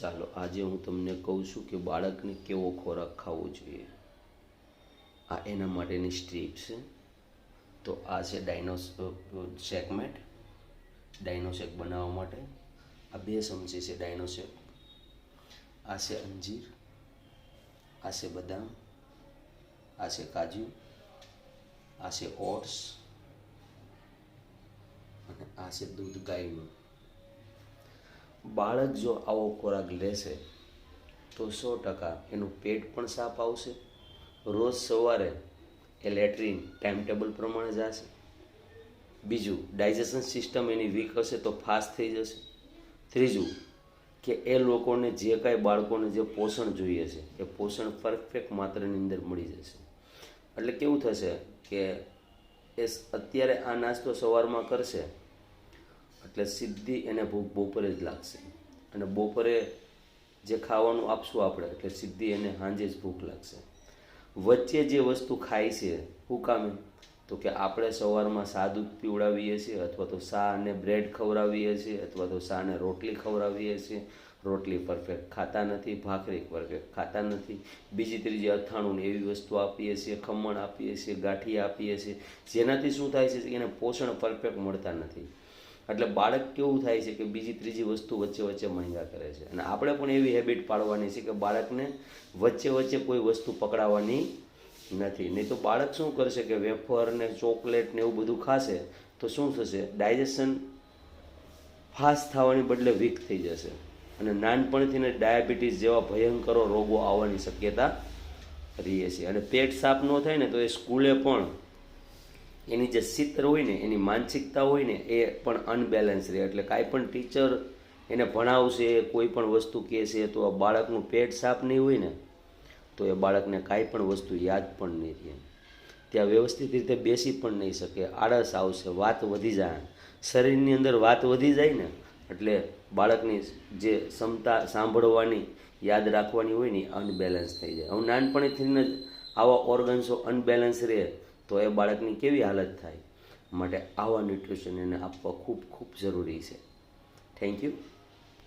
ચાલો, આજે હું તમને કહું છું કે બાળકને કેવો ખોરાક ખાવો જોઈએ. આ એના માટેની સ્ટ્રીપ છે. તો આ છે ડાયનોસ શેકમેટ. ડાયનોશેક બનાવવા માટે. આ બે ચમચી છે ડાયનોશેક આ છે અંજીર. આ છે બદામ. આ છે કાજુ. આ છે ઓટ્સ. અને આ છે દૂધ ગાયનું. બાળક જો આવો ખોરાક લેશે, તો સો ટકા એનું પેટ પણ સાફ આવશે. રોજ સવારે એ લેટ્રિન ટાઈમ ટેબલ પ્રમાણે જશે. બીજું, ડાયજેશન સિસ્ટમ એની વીક હશે તો ફાસ્ટ થઈ જશે. ત્રીજું, કે એ લોકોને જે કાંઈ બાળકોને જે પોષણ જોઈએ છે, એ પોષણ પરફેક્ટ માત્રાની અંદર મળી જશે. એટલે કેવું થશે કે એ અત્યારે આ નાસ્તો સવારમાં કરશે એટલે સીધી એને ભૂખ બપોરે જ લાગશે. અને બપોરે જે ખાવાનું આપશું આપણે, એટલે સીધી એને સાંજે જ ભૂખ લાગશે. વચ્ચે જે વસ્તુ ખાય છે શું કામે? તો કે આપણે સવારમાં સા દૂધ પીવડાવીએ છીએ, અથવા તો સા અને બ્રેડ ખવડાવીએ છીએ, અથવા તો સા અને રોટલી ખવડાવીએ છીએ. રોટલી પરફેક્ટ ખાતા નથી, ભાખરી પરફેક્ટ ખાતા નથી. બીજી ત્રીજી અથાણું એવી વસ્તુ આપીએ છીએ, ખમણ આપીએ છીએ ગાંઠી આપીએ છીએ. જેનાથી શું થાય છે, એને પોષણ પરફેક્ટ મળતા નથી. એટલે બાળક કેવું થાય છે કે બીજી ત્રીજી વસ્તુ વચ્ચે વચ્ચે માંગ્યા કરે છે? અને આપણે પણ એવી હેબિટ પાડવાની છે કે બાળકને વચ્ચે વચ્ચે કોઈ વસ્તુ પકડાવવાની નથી. નહીં તો બાળક શું કરશે કે વેફર ને ચોકલેટ ને એવું બધું ખાશે તો શું થશે? ડાયજેશન ફાસ્ટ થવાની બદલે વીક થઈ જશે. અને નાનપણથી ને ડાયાબિટીસ જેવા ભયંકરો રોગો આવવાની શક્યતા રહીએ છે. અને પેટ સાફ ન થાય ને તો એ સ્કૂલે પણ એની જે ચિત્ર હોય ને, એની માનસિકતા હોય ને, એ પણ અનબેલેન્સ રહે. એટલે કાંઈ પણ ટીચર એને ભણાવશે, કોઈ પણ વસ્તુ કહેશે, તો આ બાળકનું પેટ સાફ નહીં હોય ને, તો એ બાળકને કાંઈ પણ વસ્તુ યાદ પણ નહીં રહે. ત્યાં વ્યવસ્થિત રીતે બેસી પણ નહીં શકે. આળસ આવશે, વાત વધી જાય. શરીરની અંદર વાત વધી જાય ને, એટલે બાળકની જે ક્ષમતા સાંભળવાની, યાદ રાખવાની હોય ને અનબેલેન્સ થઈ જાય. હવે નાનપણથી જ આવા ઓર્ગન્સો અનબેલેન્સ રહે. તો એ બાળકની કેવી હાલત થાય? માટે આવા ન્યુટ્રિશન એને આપવા ખૂબ ખૂબ જરૂરી છે. Thank you